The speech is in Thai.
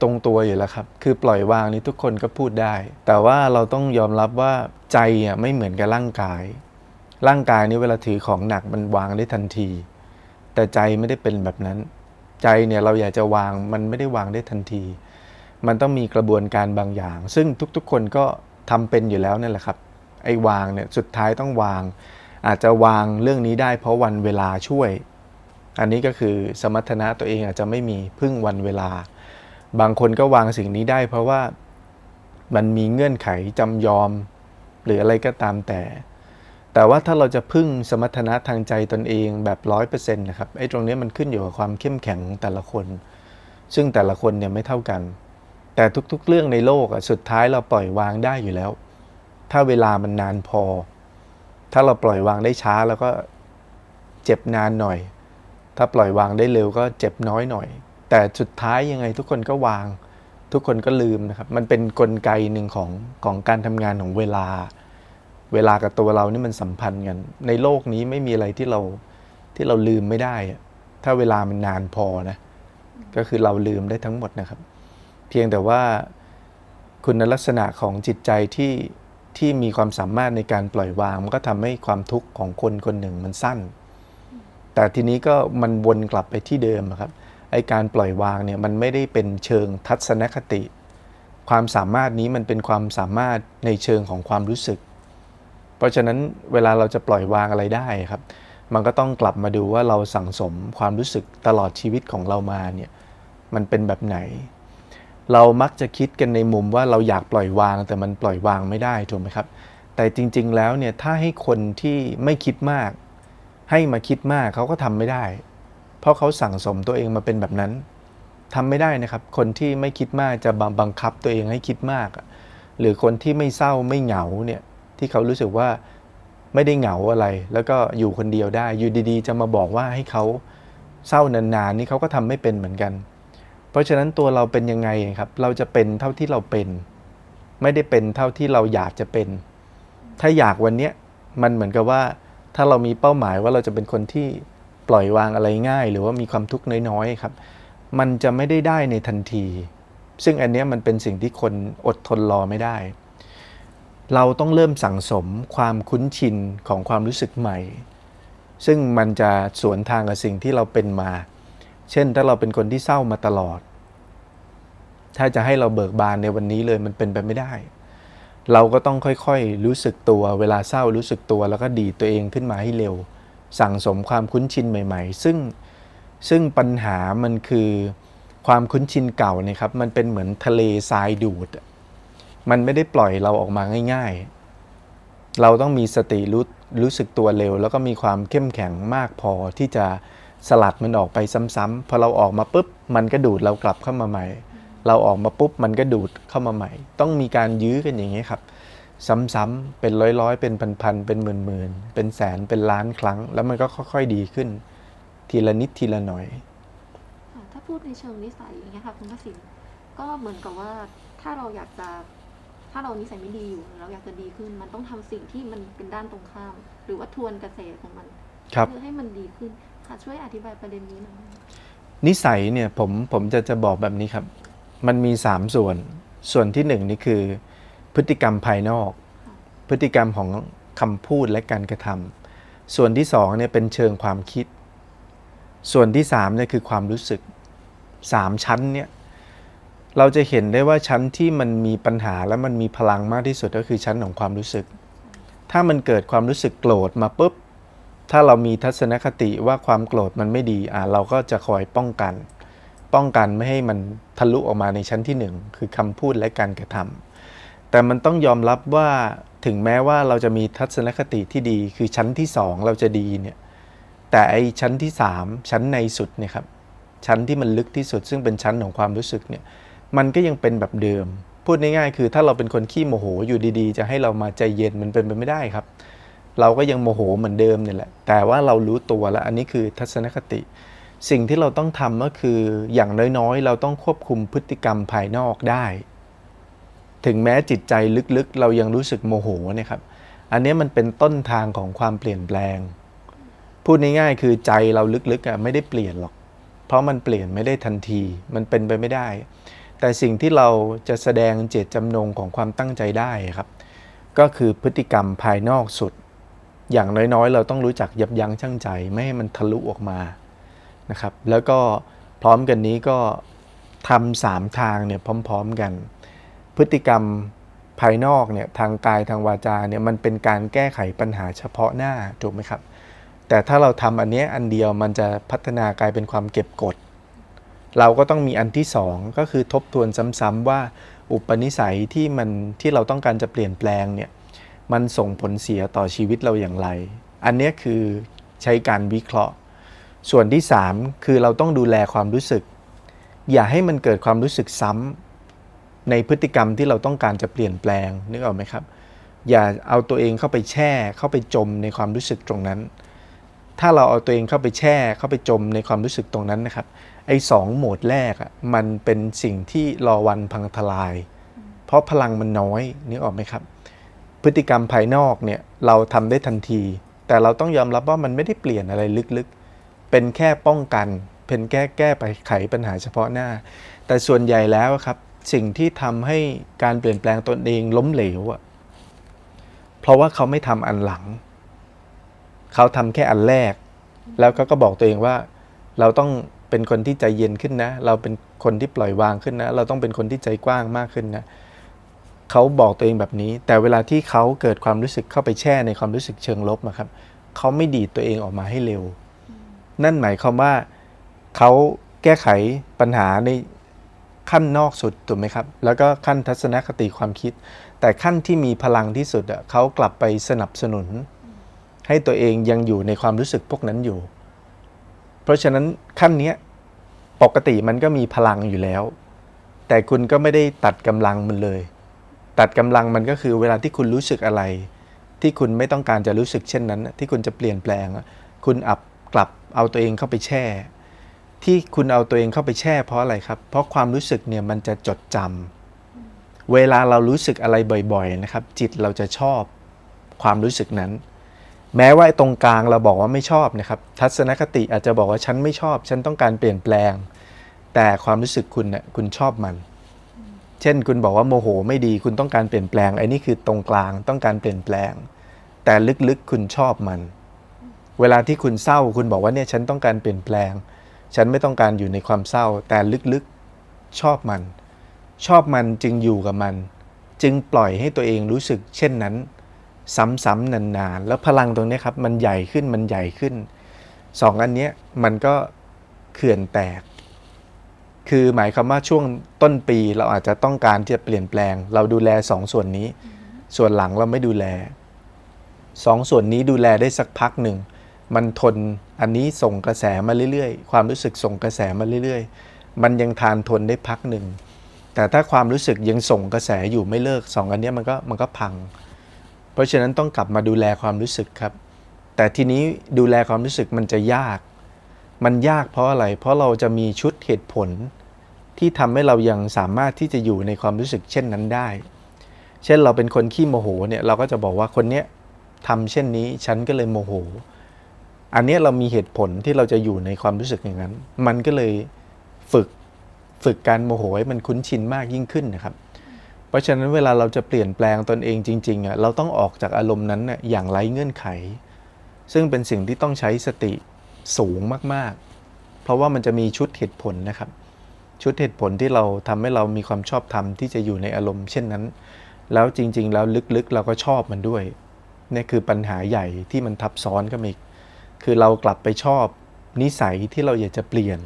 ตรงตัวอยู่แล้วครับ คือปล่อยวางนี่ทุกคนก็พูดได้ แต่ว่าเราต้องยอมรับว่าใจอะไม่เหมือนกับร่างกาย ร่างกายนี่เวลาถือของหนักมันวางได้ทันที แต่ใจไม่ได้เป็นแบบนั้น ใจเนี่ยเราอยากจะวางมันไม่ได้วางได้ทันที มันต้องมีกระบวนการบางอย่าง ซึ่งทุกๆ คนก็ทำเป็นอยู่แล้วนั่นแหละครับ ไอ้วางเนี่ยสุดท้ายต้องวาง อาจจะวางเรื่องนี้ได้ เพราะวันเวลาช่วย อันนี้ก็คือสมรรถนะตัวเองอาจจะไม่มีพึ่งวันเวลา บางคนก็วางสิ่งนี้ได้ เพราะว่ามันมีเงื่อนไขจำยอม หรืออะไรก็ตามแต่ แต่ว่าถ้าเราจะพึ่งสมรรถนะทางใจตนเองแบบร้อยเปอร์เซ็นต์นะครับไอ้ตรงนี้มันขึ้นอยู่กับความเข้มแข็งของแต่ละคน ซึ่งแต่ละคนเนี่ยไม่เท่ากัน แต่ทุกๆ เรื่องในโลกอะสุดท้ายเราปล่อยวางได้อยู่แล้ว ถ้าเวลามันนานพอ ถ้าเราปล่อยวางได้ช้าแล้วก็เจ็บนานหน่อย ถ้าปล่อยวางได้เร็วก็เจ็บน้อยหน่อย แต่สุดท้ายยังไงทุกคนก็วาง ทุกคนก็ลืมนะครับมันเป็นนกลไกหนึ่งของของการทำงานของเวลา เวลากับตัวเรานี่มันสัมพันธ์กัน ในโลกนี้ไม่มีอะไรที่เราที่เราลืมไม่ได้ ถ้าเวลามันนานพอนะก็คือเราลืมได้ทั้งหมดนะครับ เพียงแต่ว่าคุณลักษณะของจิตใจที่ที่มีความสามารถในการปล่อยวาง มันก็ทำให้ความทุกข์ของคนคนหนึ่งมันสั้น แต่ทีนี้ก็มันวนกลับไปที่เดิมครับ ไอการปล่อยวางเนี่ยมันไม่ได้เป็นเชิงทัศนคติ ความสามารถนี้มันเป็นความสามารถในเชิงของความรู้สึก เพราะฉะนั้นเวลาเราจะปล่อยวางอะไรได้ครับ มันก็ต้องกลับมาดูว่าเราสั่งสมความรู้สึกตลอดชีวิตของเรามาเนี่ยมันเป็นแบบไหน เรามักจะคิดกันในมุมว่าเราอยากปล่อยวางแต่มันปล่อยวางไม่ได้ถูกไหมครับ แต่จริง ๆ แล้วเนี่ยถ้าให้คนที่ไม่คิดมาก ให้มาคิดมากเขาก็ทำไม่ได้ เพราะเขาสั่งสมตัวเองมาเป็นแบบนั้นทำไม่ได้นะครับ คนที่ไม่คิดมากจะบังบังคับตัวเองให้คิดมากหรือคนที่ไม่เศร้าไม่เหงาเนี่ยที่เขารู้สึกว่าไม่ได้เหงาอะไร แล้วก็อยู่คนเดียวได้ อยู่ดีๆ จะมาบอกว่าให้เขาเศร้านานๆนี่เขาก็ทำไม่เป็นเหมือนกัน เพราะฉะนั้นตัวเราเป็นยังไงครับ เราจะเป็นเท่าที่เราเป็น ไม่ได้เป็นเท่าที่เราอยากจะเป็น ถ้าอยากวันเนี้ยมันเหมือนกับว่า ถ้าเรามีเป้าหมายว่าเราจะเป็นคนที่ ปล่อยวางอะไรง่าย หรือว่ามีความทุกข์น้อยๆครับ มันจะไม่ได้ได้ในทันที ซึ่งอันนี้มันเป็นสิ่งที่คนอดทนรอไม่ได้ เราต้องเริ่มสั่งสมความคุ้นชินของความรู้สึกใหม่ ซึ่งมันจะสวนทางกับสิ่งที่เราเป็นมา เช่นถ้าเราเป็นคนที่เศร้ามาตลอด ถ้าจะให้เราเบิกบานในวันนี้เลยมันเป็นไปไม่ได้เราก็ต้องค่อยๆ รู้สึกตัว เวลาเศร้ารู้สึกตัว แล้วก็ดีดตัวเองขึ้นมาให้เร็ว สั่งสมความคุ้นชินใหม่ๆ ซึ่งซึ่งปัญหามันคือความคุ้นชินเก่าเนี่ยครับ มันเป็นเหมือนทะเลทรายดูด มันไม่ได้ปล่อยเราออกมาง่ายๆ เราต้องมีสติรู้รู้สึกตัวเร็ว แล้วก็มีความเข้มแข็งมากพอที่จะสลัดมันออกไปซ้ำๆพอเราออกมาปุ๊บ มันก็ดูดเรากลับเข้ามาใหม่ เราออกมาปุ๊บมันก็ดูดเข้ามาใหม่ ต้องมีการยื้อกันอย่างนี้ครับ ซ้ำๆเป็นร้อยๆ เป็นพันๆ เป็นหมื่นๆ เป็นแสน เป็นล้านครั้ง แล้วมันก็ค่อยๆ ดีขึ้น ทีละนิดทีละหน่อยค่ะถ้าพูดในเชิงนิสัยอย่างเงี้ยค่ะคุณพระสินก็เหมือนกับว่าถ้าเราอยากจะถ้าเรานิสัยไม่ดีอยู่เราอยากจะดีขึ้น มันต้องทำสิ่งที่มันเป็นด้านตรงข้าม หรือว่าทวนกระแสของมันครับเพื่อให้มันดีขึ้นค่ะช่วยอธิบายประเด็นนี้หน่อยนิสัยเนี่ยผมผมจะจะบอกแบบนี้ครับ มันมี3ส่วน ส่วนที่1นี่คือ พฤติกรรมภายนอก พฤติกรรมของคำพูดและการกระทำส่วนที่2เนี่ยเป็นเชิงความคิด ส่วนที่3เนี่ยคือความรู้สึก3ชั้นเนี่ยเราจะเห็นได้ว่าชั้นที่มันมีปัญหาและมันมีพลังมากที่สุดก็คือชั้นของความรู้สึก ถ้ามันเกิดความรู้สึกโกรธมาปุ๊บ ถ้าเรามีทัศนคติว่าความโกรธมันไม่ดีอ่าเราก็จะคอยป้องกัน ป้องกันไม่ให้มันทะลุออกมาในชั้นที่หนึ่งคือคำพูดและการกระทำ แต่มันต้องยอมรับว่าถึงแม้ว่าเราจะมีทัศนคติที่ดี คือชั้นที่สองเราจะดีเนี่ยแต่ไอชั้นที่สามชั้นในสุดเนี่ยครับชั้นที่มันลึกที่สุด ซึ่งเป็นชั้นของความรู้สึกเนี่ยมันก็ยังเป็นแบบเดิม พูดง่ายๆ คือถ้าเราเป็นคนขี้โมโหอยู่ดีๆ จะให้เรามาใจเย็นมันเป็นไปไม่ได้ครับ เราก็ยังโมโหเหมือนเดิมเนี่ยแหละ แต่ว่าเรารู้ตัวแล้วอันนี้คือทัศนคติ สิ่งที่เราต้องทำก็คืออย่างน้อยๆ เราต้องควบคุมพฤติกรรมภายนอกได้ ถึงแม้จิตใจลึกๆ เรายังรู้สึกโมโหเนะครับ อันนี้มันเป็นต้นทางของความเปลี่ยนแปลง พูดง่ายๆคือใจเราลึกๆอะไม่ได้เปลี่ยนหรอก เพราะมันเปลี่ยนไม่ได้ทันที มันเป็นไปไม่ได้ แต่สิ่งที่เราจะแสดงเจตจำนงของความตั้งใจได้ครับ ก็คือพฤติกรรมภายนอกสุด อย่างน้อยๆ เราต้องรู้จักยับยั้งชั่งใจ ไม่ให้มันทะลุออกมานะครับ แล้วก็พร้อมกันนี้ก็ทำสามทางเนี่ยพร้อม ๆกัน พฤติกรรมภายนอกเนี่ยทางกายทางวาจาเนี่ยมันเป็นการแก้ไขปัญหาเฉพาะหน้าถูกไหมครับ แต่ถ้าเราทำอันเนี้ยอันเดียวมันจะพัฒนากลายเป็นความเก็บกด เราก็ต้องมีอันที่สองก็คือทบทวนซ้ำๆว่าอุปนิสัยที่มันที่เราต้องการจะเปลี่ยนแปลงเนี่ยมันส่งผลเสียต่อชีวิตเราอย่างไร อันเนี้ยคือใช้การวิเคราะห์ ส่วนที่สามคือเราต้องดูแลความรู้สึก อย่าให้มันเกิดความรู้สึกซ้ำ ในพฤติกรรมที่เราต้องการจะเปลี่ยนแปลงนึกออกไหมครับ อย่าเอาตัวเองเข้าไปแช่เข้าไปจมในความรู้สึกตรงนั้น ถ้าเราเอาตัวเองเข้าไปแช่เข้าไปจมในความรู้สึกตรงนั้นนะครับไอ้สองโหมดแรกอะมันเป็นสิ่งที่รอวันพังทลาย เพราะพลังมันน้อยนึกออกไหมครับ พฤติกรรมภายนอกเนี่ยเราทำได้ทันที แต่เราต้องยอมรับว่ามันไม่ได้เปลี่ยนอะไรลึกๆ เป็นแค่ป้องกันเป็นแก้แก้ไปไขปัญหาเฉพาะหน้า แต่ส่วนใหญ่แล้วครับ สิ่งที่ทำให้การเปลี่ยนแปลงตนเองล้มเหลวอะเพราะว่าเขาไม่ทำอันหลัง เขาทำแค่อันแรก แล้วก็ก็บอกตัวเองว่า เราต้องเป็นคนที่ใจเย็นขึ้นนะ เราเป็นคนที่ปล่อยวางขึ้นนะ เราต้องเป็นคนที่ใจกว้างมากขึ้นนะ เขาบอกตัวเองแบบนี้ แต่เวลาที่เขาเกิดความรู้สึกเข้าไปแช่ในความรู้สึกเชิงลบนะครับ เขาไม่ดีดตัวเองออกมาให้เร็ว นั่นหมายความว่าเขาแก้ไขปัญหาใน ขั้นนอกสุดถูกไหมครับ แล้วก็ขั้นทัศนคติความคิด แต่ขั้นที่มีพลังที่สุดอะเขากลับไปสนับสนุน ให้ตัวเองยังอยู่ในความรู้สึกพวกนั้นอยู่ เพราะฉะนั้นขั้นเนี้ยปกติมันก็มีพลังอยู่แล้ว แต่คุณก็ไม่ได้ตัดกำลังมันเลย ตัดกำลังมันก็คือเวลาที่คุณรู้สึกอะไร ที่คุณไม่ต้องการจะรู้สึกเช่นนั้น ที่คุณจะเปลี่ยนแปลง คุณอับกลับเอาตัวเองเข้าไปแช่ ที่คุณเอาตัวเองเข้าไปแช่เพราะอะไรครับ เพราะความรู้สึกเนี่ยมันจะจดจำเวลาเรารู้สึกอะไรบ่อยๆนะครับ จิตเราจะชอบความรู้สึกนั้น แม้ว่าตรงกลางเราบอกว่าไม่ชอบนะครับ ทัศนคติอาจจะบอกว่าฉันไม่ชอบ ฉันต้องการเปลี่ยนแปลง แต่ความรู้สึกคุณเนี่ยคุณชอบมัน เช่นคุณบอกว่าโมโหไม่ดีคุณต้องการเปลี่ยนแปลงไอ้นี่คือตรงกลางต้องการเปลี่ยนแปลง แต่ลึกๆคุณชอบมัน เวลาที่คุณเศร้าคุณบอกว่าเนี่ยฉันต้องการเปลี่ยนแปลง ฉันไม่ต้องการอยู่ในความเศร้า แต่ลึกๆชอบมัน ชอบมันจึงอยู่กับมัน จึงปล่อยให้ตัวเองรู้สึกเช่นนั้น ซ้ำๆนานๆ แล้วพลังตรงนี้ครับ มันใหญ่ขึ้นมันใหญ่ขึ้นสองอันนี้มันก็เขื่อนแตก คือหมายความว่าช่วงต้นปีเราอาจจะต้องการที่จะเปลี่ยนแปลง เราดูแลสองส่วนนี้ ส่วนหลังเราไม่ดูแลสองส่วนนี้ดูแลได้สักพักหนึ่ง มันทนอันนี้ส่งกระแสมาเรื่อยๆ ความรู้สึกส่งกระแสมาเรื่อยๆ มันยังทานทนได้พักหนึ่ง แต่ถ้าความรู้สึกยังส่งกระแสอยู่ไม่เลิกสองอันนี้มันก็มันก็พัง เพราะฉะนั้นต้องกลับมาดูแลความรู้สึกครับ แต่ทีนี้ดูแลความรู้สึกมันจะยาก มันยากเพราะอะไร เพราะเราจะมีชุดเหตุผล ที่ทำให้เรายังสามารถที่จะอยู่ในความรู้สึกเช่นนั้นได้ เช่นเราเป็นคนขี้โมโหเนี่ยเราก็จะบอกว่าคนเนี้ยทำเช่นนี้ฉันก็เลยโมโห อันนี้เรามีเหตุผลที่เราจะอยู่ในความรู้สึกอย่างนั้น มันก็เลยฝึกฝึกการโมโหให้มันคุ้นชินมากยิ่งขึ้นนะครับ เพราะฉะนั้นเวลาเราจะเปลี่ยนแปลงตนเองจริงๆอะเราต้องออกจากอารมณ์นั้นน่ะอย่างไร้เงื่อนไข ซึ่งเป็นสิ่งที่ต้องใช้สติสูงมากๆ เพราะว่ามันจะมีชุดเหตุผลนะครับ ชุดเหตุผลที่เราทำให้เรามีความชอบธรรมที่จะอยู่ในอารมณ์เช่นนั้น แล้วจริงๆ แล้วลึกๆ เราก็ชอบมันด้วยนี่คือปัญหาใหญ่ที่มันทับซ้อนกันอีก คือเรากลับไปชอบนิสัยที่เราอยากจะเปลี่ยน